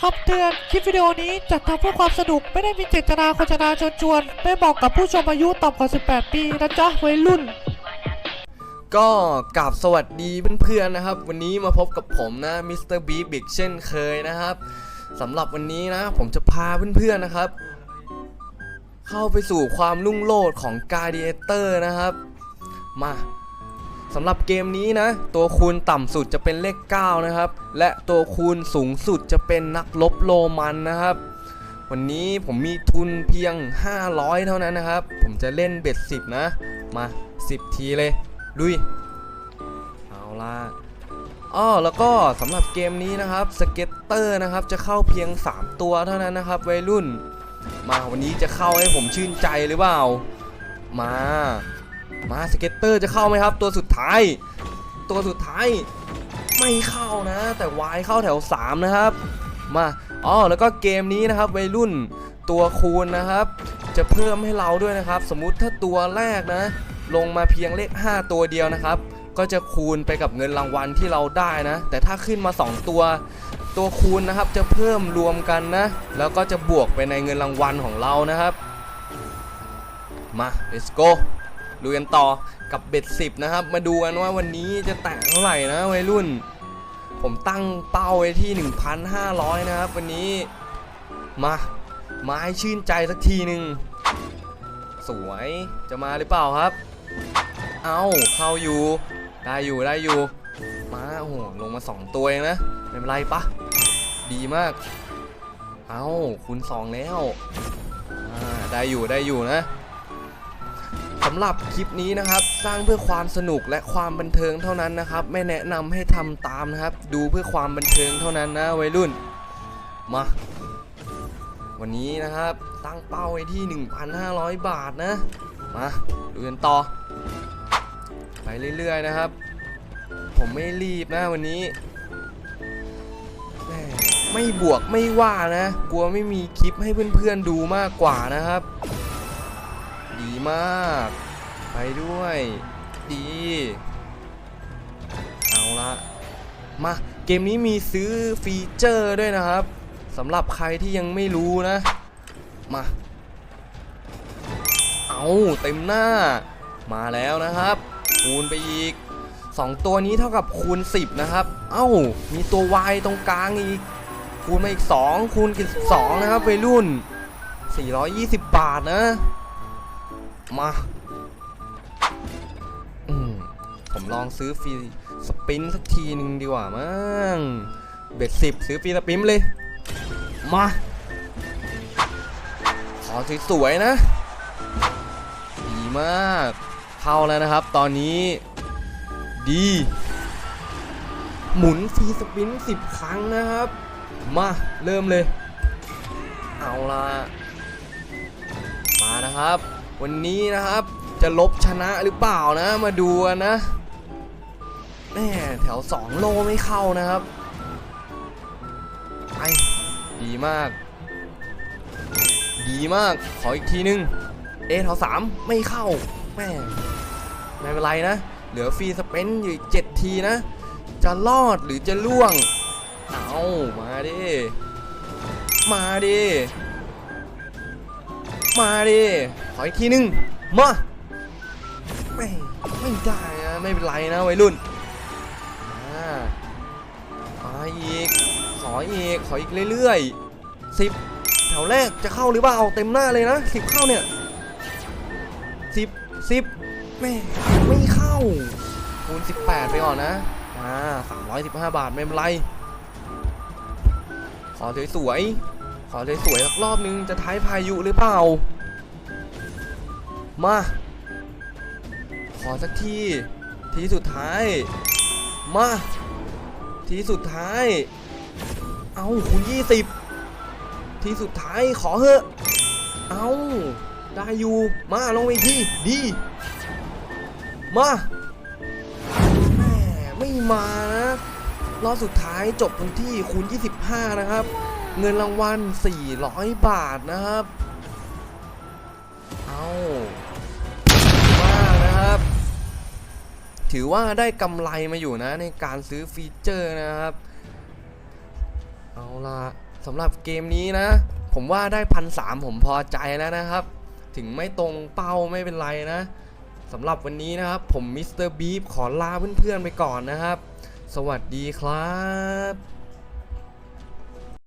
คำเตือน คลิปวิดีโอนี้จัดทำเพื่อความสนุก ไม่ได้มีเจตนาโฆษณาเชิญชวน ไม่เหมาะกับผู้ชมอายุต่ำกว่า 18 ปีนะจ๊ะวัยรุ่น ก็กราบสวัสดีเพื่อนๆนะครับ วันนี้มาพบกับผมนะมิสเตอร์บีบิกเช่นเคยนะครับสำหรับวันนี้นะ ผมจะพาเพื่อนๆนะครับ เข้าไปสู่ความลุ่งโลดของ g a r d i a t o r นะครับ มา สำหรับเกมนี้นะ ตัวคูณต่ำสุดจะเป็นเลข 9 นะครับ และตัวคูณสูงสุดจะเป็นนักลบโรมันนะครับ วันนี้ผมมีทุนเพียง 500 เท่านั้นนะครับ ผมจะเล่นเบ็ด 10 นะ มา 10 ทีเลยลุยเอาล่ะอ้อแล้วก็สำหรับเกมนี้นะครับสเก็ตเตอร์นะครับจะเข้าเพียง 3 ตัวเท่านั้นนะครับวัยรุ่น มาวันนี้จะเข้าให้ผมชื่นใจหรือเปล่า มา มาสเก็ตเตอร์จะเข้าไหมครับ ตัวสุดท้าย ตัวสุดท้ายไม่เข้านะ แต่วายเข้าแถว 3 นะครับ มาอ๋อแล้วก็เกมนี้นะครับวัยรุ่นตัวคูณนะครับ จะเพิ่มให้เราด้วยนะครับ สมมุติถ้าตัวแรกนะ ลงมาเพียงเลข 5 ตัวเดียวนะครับ ก็จะคูณไปกับเงินรางวัลที่เราได้นะ แต่ถ้าขึ้นมา 2 ตัว ตัวคูณนะครับจะเพิ่มรวมกันนะ แล้วก็จะบวกไปในเงินรางวัลของเรานะครับ มา let's go ดูกันต่อกับเบ็ด10นะครับ มาดูกันว่าวันนี้จะแตะเท่าไหร่นะวัยรุ่น ผมตั้งเป้าไว้ที่ 1,500 นะครับ วันนี้มามาให้ชื่นใจสักทีหนึ่งสวยจะมาหรือเปล่าครับ เอาเข้าอยู่ ได้อยู่ได้อยู่ มาโอ้โหลงมา 2 ตัวเองนะไม่เป็นไรปะดีมาก เอาคูณ2แล้วได้อยู่ได้อยู่นะ สำหรับคลิปนี้นะครับ สร้างเพื่อความสนุกและความบันเทิงเท่านั้นนะครับ ไม่แนะนำให้ทำตามนะครับ ดูเพื่อความบันเทิงเท่านั้นนะวัยรุ่น มา วันนี้นะครับ ตั้งเป้าไว้ที่ 1,500 บาทนะ มาดูกันต่อ ไปเรื่อยๆนะครับ ผมไม่รีบนะวันนี้ไม่บวกไม่ว่านะ กลัวไม่มีคลิปให้เพื่อนๆดูมากกว่านะครับ ดีมาก ไปด้วย ดี เอาละมา เกมนี้มีซื้อฟีเจอร์ด้วยนะครับสำหรับใครที่ยังไม่รู้นะ มา เอาเต็มหน้า มาแล้วนะครับ คูณไปอีก 2 ตัวนี้เท่ากับคูณ 10 นะครับ เอ้า มีตัว y ตรงกลางอีก คูณมาอีก 2 คูณกิ12นะครับวัยรุ่น 420 บาทนะ มาอืมผมลองซื้อฟรีสปินสักทีหนึ่งดีกว่ามั้งเบ็ดสิบซื้อฟรีสปินเลย มา ขอสวยๆนะ ดีมาก เข้าแล้วนะครับ ตอนนี้ ดี หมุนฟรีสปินสิบครั้งนะครับ มา เริ่มเลย เอาละมานะครับ วันนี้นะครับจะลบชนะหรือเปล่านะ มาดูกันนะแม่แถว 2 โลไม่เข้านะครับไปดีมาก ดีมากขออีกทีนึงเอแถวสามไม่เข้าแม่ไม่เป็นไรนะ เหลือฟรีสเปนอยู่เจ็ดทีนะ จะรอดหรือจะล่วง เอามาดิ มาดิ มาดิขออีกทีนึงมาไม่ไม่ได้นะไม่เป็นไรนะวัยรุ่นมาอีกขออีกขออีกเรื่อยๆสิบแถวแรกจะเข้าหรือเปล่าเต็มหน้าเลยนะสิบเข้าเนี่ยสิบสิบแม่ไม่เข้าคูณ18 ไปก่อนนะมา315 บาทไม่เป็นไรขอสวยๆ ขอสวยสักรอบนึงจะท้ายพายุหรือเปล่า มา ขอสักที ทีสุดท้าย มา ทีสุดท้าย เอาคูณ20ทีสุดท้ายขอเถอะ เอาได้อยู่ มาลงไปทีดี มาแหม่ไม่มานะรอบสุดท้ายจบกันที่คูณ 25 นะครับ เงินรางวัล 400 บาทนะครับ เอามากนะครับ ถือว่าได้กำไรมาอยู่นะในการซื้อฟีเจอร์นะครับ เอาละสำหรับเกมนี้นะ ผมว่าได้พันสามผมพอใจแล้วนะครับ ถึงไม่ตรงเป้าไม่เป็นไรนะสำหรับวันนี้นะครับ ผมมิสเตอร์บีฟขอลาเพื่อนๆไปก่อนนะครับ สวัสดีครับ